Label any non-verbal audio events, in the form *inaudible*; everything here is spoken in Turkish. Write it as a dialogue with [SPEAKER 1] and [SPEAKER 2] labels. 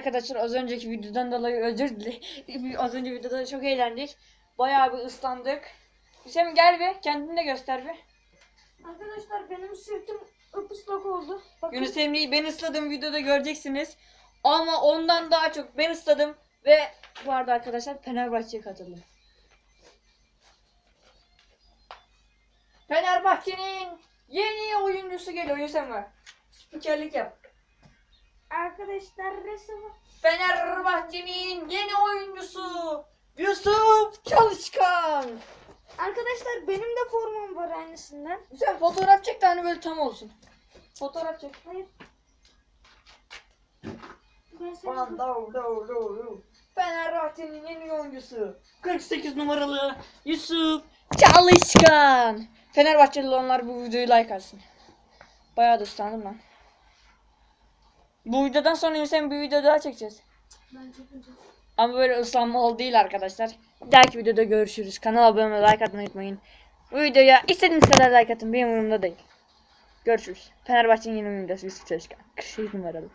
[SPEAKER 1] arkadaşlar az önceki videodan dolayı özür dilerim. *laughs* az önce videoda çok eğlendik. Bayağı bir ıslandık. Hüseyin gel bir kendini de göster bir.
[SPEAKER 2] Arkadaşlar benim sırtım ıslak oldu. Bakın.
[SPEAKER 1] Yunus Emre'yi ben ısladığım videoda göreceksiniz. Ama ondan daha çok ben ısladım ve bu arada arkadaşlar Fenerbahçe'ye katıldım. Fenerbahçe'nin yeni oyuncusu geliyor Yunus Emre. Spikerlik yap.
[SPEAKER 2] Arkadaşlar resim.
[SPEAKER 1] Fenerbahçe'nin yeni oyuncusu Yusuf Çalışkan.
[SPEAKER 2] Arkadaşlar benim de formam var aynısından.
[SPEAKER 1] Sen fotoğraf çek de hani böyle tam olsun. Fotoğraf çek.
[SPEAKER 2] Hayır. Ben
[SPEAKER 1] Falan
[SPEAKER 2] senin
[SPEAKER 1] dav dav dav dav. Fenerbahçe'nin yeni oyuncusu 48 numaralı Yusuf Çalışkan. Fenerbahçeli olanlar bu videoyu like atsın. Bayağı da ıslandım lan. Bu videodan sonra sen bir video daha çekeceğiz.
[SPEAKER 2] ben çekeceğim.
[SPEAKER 1] Ama böyle ıslanma ol değil arkadaşlar. Bir dahaki videoda görüşürüz. Kanala abone olmayı, like atmayı unutmayın. Bu videoya istediğiniz kadar like atın. Benim umurumda değil. Görüşürüz. Fenerbahçe'nin yeni oyuncusu Yusuf Çalışkan. 48 numaralı.